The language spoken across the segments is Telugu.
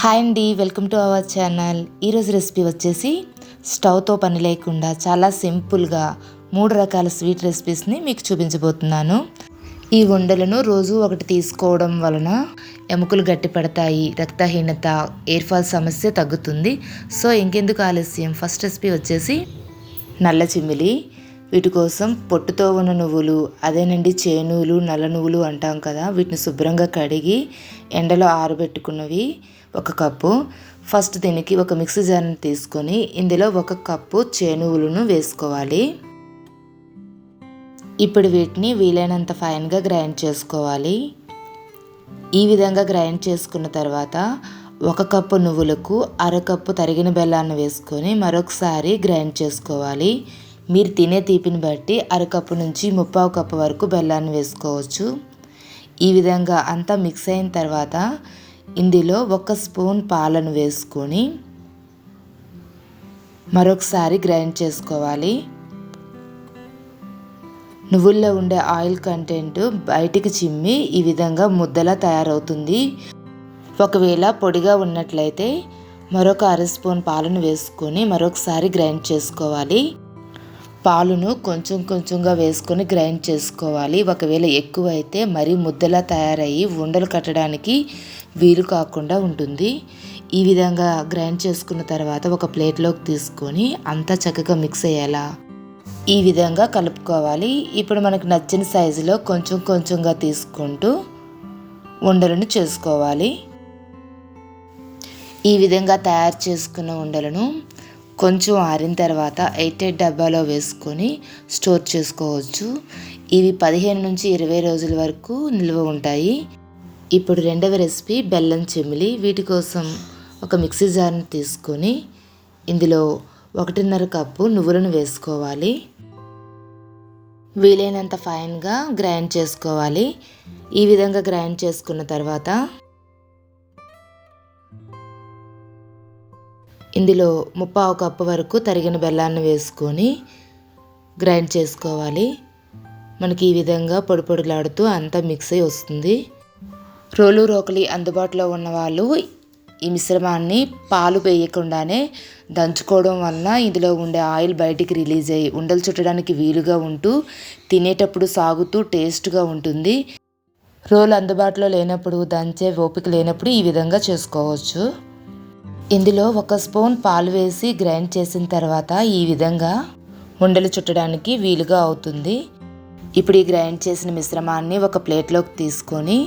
హాయ్ అండి వెల్కమ్ టు అవర్ ఛానల్. ఈరోజు రెసిపీ వచ్చేసి స్టవ్తో పని లేకుండా చాలా సింపుల్గా మూడు రకాల స్వీట్ రెసిపీస్ని మీకు చూపించబోతున్నాను. ఈ వండలను రోజు ఒకటి తీసుకోవడం వలన ఎముకలు గట్టిపడతాయి రక్తహీనత ఎయిర్ ఫాల్ సమస్య తగ్గుతుంది. సో ఇంకెందుకు ఆలస్యం? ఫస్ట్ రెసిపీ వచ్చేసి నల్ల చిమ్మిలి వీటి కోసం పొట్టుతో ఉన్న నువ్వులు అదేనండి చేనువులు నల్ల నువ్వులు అంటాం కదా వీటిని శుభ్రంగా కడిగి ఎండలో ఆరబెట్టుకున్నవి ఒక కప్పు. ఫస్ట్ దీనికి ఒక మిక్సీ జార్ని తీసుకొని ఇందులో ఒక కప్పు చేనువులను వేసుకోవాలి. ఇప్పుడు వీటిని వీలైనంత ఫైన్గా గ్రైండ్ చేసుకోవాలి. ఈ విధంగా గ్రైండ్ చేసుకున్న తర్వాత ఒక కప్పు నువ్వులకు అరకప్పు తరిగిన బెల్లాన్ని వేసుకొని మరొకసారి గ్రైండ్ చేసుకోవాలి. మీరు తినే తీపిని బట్టి అరకప్పు నుంచి ముప్పావు కప్పు వరకు బెల్లాన్ని వేసుకోవచ్చు. ఈ విధంగా అంతా మిక్స్ అయిన తర్వాత ఇందులో ఒక స్పూన్ పాలను వేసుకొని మరొకసారి గ్రైండ్ చేసుకోవాలి. నువ్వుల్లో ఉండే ఆయిల్ కంటెంట్ బయటికి చిమ్మి ఈ విధంగా ముద్దలా తయారవుతుంది. ఒకవేళ పొడిగా ఉన్నట్లయితే మరొక అర స్పూన్ పాలను వేసుకొని మరొకసారి గ్రైండ్ చేసుకోవాలి. పాలును కొంచెం కొంచెంగా వేసుకొని గ్రైండ్ చేసుకోవాలి. ఒకవేళ ఎక్కువ అయితే మరీ ముద్దలా తయారయ్యి ఉండలు కట్టడానికి వీలు కాకుండా ఉంటుంది. ఈ విధంగా గ్రైండ్ చేసుకున్న తర్వాత ఒక ప్లేట్లోకి తీసుకొని అంతా చక్కగా మిక్స్ అయ్యేలా ఈ విధంగా కలుపుకోవాలి. ఇప్పుడు మనకు నచ్చిన సైజులో కొంచెం కొంచెంగా తీసుకుంటూ ఉండలను చేసుకోవాలి. ఈ విధంగా తయారు చేసుకున్న ఉండలను కొంచెం ఆరిన తర్వాత ఎయిటెడ్ డబ్బాలో వేసుకొని స్టోర్ చేసుకోవచ్చు. ఇవి పదిహేను నుంచి ఇరవై రోజుల వరకు నిల్వ ఉంటాయి. ఇప్పుడు రెండవ రెసిపీ బెల్లం చెమిలి. వీటి కోసం ఒక మిక్సీ జార్ని తీసుకొని ఇందులో ఒకటిన్నర కప్పు నువ్వులను వేసుకోవాలి. వీలైనంత ఫైన్గా గ్రైండ్ చేసుకోవాలి. ఈ విధంగా గ్రైండ్ చేసుకున్న తర్వాత ఇందులో ముప్పావు కప్పు వరకు తరిగిన బెల్లాన్ని వేసుకొని గ్రైండ్ చేసుకోవాలి. మనకి ఈ విధంగా పొడి పొడిలాడుతూ అంతా మిక్స్ అయి వస్తుంది. రోలు రోకలి అందుబాటులో ఉన్న వాళ్ళు ఈ మిశ్రమాన్ని పాలు వేయకుండానే దంచుకోవడం వలన ఇందులో ఉండే ఆయిల్ బయటికి రిలీజ్ అయ్యి ఉండలు చుట్టడానికి వీలుగా ఉంటూ తినేటప్పుడు సాగుతూ టేస్ట్గా ఉంటుంది. రోలు అందుబాటులో లేనప్పుడు దంచే ఓపిక లేనప్పుడు ఈ విధంగా చేసుకోవచ్చు. ఇందులో ఒక స్పూన్ పాలు వేసి గ్రైండ్ చేసిన తర్వాత ఈ విధంగా ఉండలు చుట్టడానికి వీలుగా అవుతుంది. ఇప్పుడు ఈ గ్రైండ్ చేసిన మిశ్రమాన్ని ఒక ప్లేట్లోకి తీసుకొని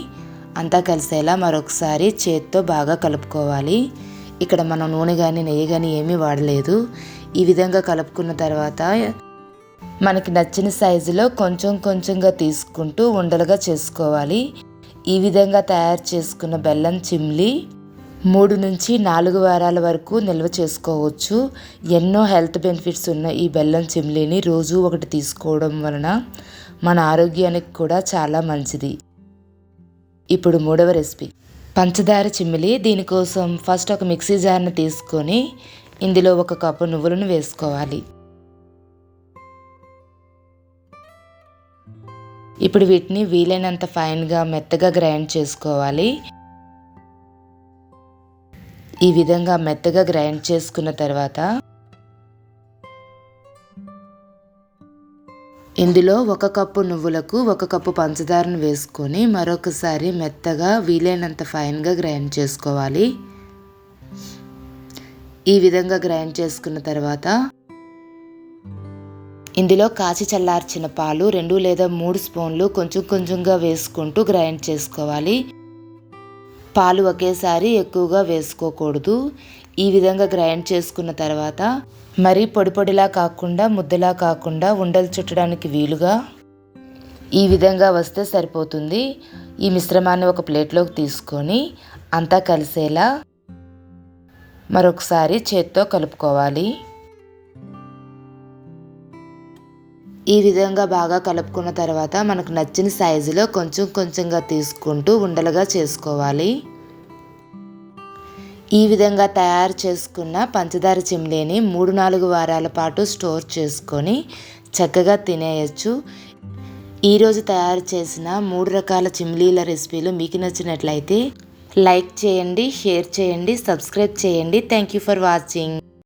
అంతా కలిసేలా మరొకసారి చేత్తో బాగా కలుపుకోవాలి. ఇక్కడ మనం నూనె కానీ నెయ్యి కానీ ఏమీ వాడలేదు. ఈ విధంగా కలుపుకున్న తర్వాత మనకి నచ్చిన సైజులో కొంచెం కొంచెంగా తీసుకుంటూ ఉండలుగా చేసుకోవాలి. ఈ విధంగా తయారు చేసుకున్న బెల్లం చిమ్లీ మూడు నుంచి నాలుగు వారాల వరకు నిల్వ చేసుకోవచ్చు. ఎన్నో హెల్త్ బెనిఫిట్స్ ఉన్న ఈ బెల్లం చిమ్లీని రోజు ఒకటి తీసుకోవడం వలన మన ఆరోగ్యానికి కూడా చాలా మంచిది. ఇప్పుడు మూడవ రెసిపీ. పంచదార చిమ్మిలి దీనికోసం ఫస్ట్ ఒక మిక్సీ జార్ని తీసుకొని ఇందులో ఒక కప్పు నువ్వులను వేసుకోవాలి. ఇప్పుడు వీటిని వీలైనంత ఫైన్గా మెత్తగా గ్రైండ్ చేసుకోవాలి. ఈ విధంగా మెత్తగా గ్రైండ్ చేసుకున్న తర్వాత ఇందులో ఒక కప్పు నువ్వులకు ఒక కప్పు పంచదారను వేసుకొని మరొకసారి మెత్తగా వీలైనంత ఫైన్గా గ్రైండ్ చేసుకోవాలి. ఈ విధంగా గ్రైండ్ చేసుకున్న తర్వాత ఇందులో కాచి చల్లార్చిన పాలు రెండు లేదా మూడు స్పూన్లు కొంచెం కొంచెంగా వేసుకుంటూ గ్రైండ్ చేసుకోవాలి. పాలు ఒకేసారి ఎక్కువగా వేసుకోకూడదు. ఈ విధంగా గ్రైండ్ చేసుకున్న తర్వాత మరీ పొడి పొడిలా కాకుండా ముద్దలా కాకుండా ఉండలు చుట్టడానికి వీలుగా ఈ విధంగా వస్తే సరిపోతుంది. ఈ మిశ్రమాన్ని ఒక ప్లేట్లోకి తీసుకొని అంతా కలిసేలా మరొకసారి చేత్తో కలుపుకోవాలి. ఈ విధంగా బాగా కలుపుకున్న తర్వాత మనకు నచ్చిన సైజులో కొంచెం కొంచెంగా తీసుకుంటూ ఉండలుగా చేసుకోవాలి. ఈ విధంగా తయారు చేసుకున్న పంచదార చిమ్లేని మూడు నాలుగు వారాల పాటు స్టోర్ చేసుకొని చక్కగా తినేయచ్చు. ఈరోజు తయారు చేసిన మూడు రకాల చిమ్లీల రెసిపీలు మీకు నచ్చినట్లయితే లైక్ చేయండి షేర్ చేయండి సబ్స్క్రైబ్ చేయండి. Thank you for watching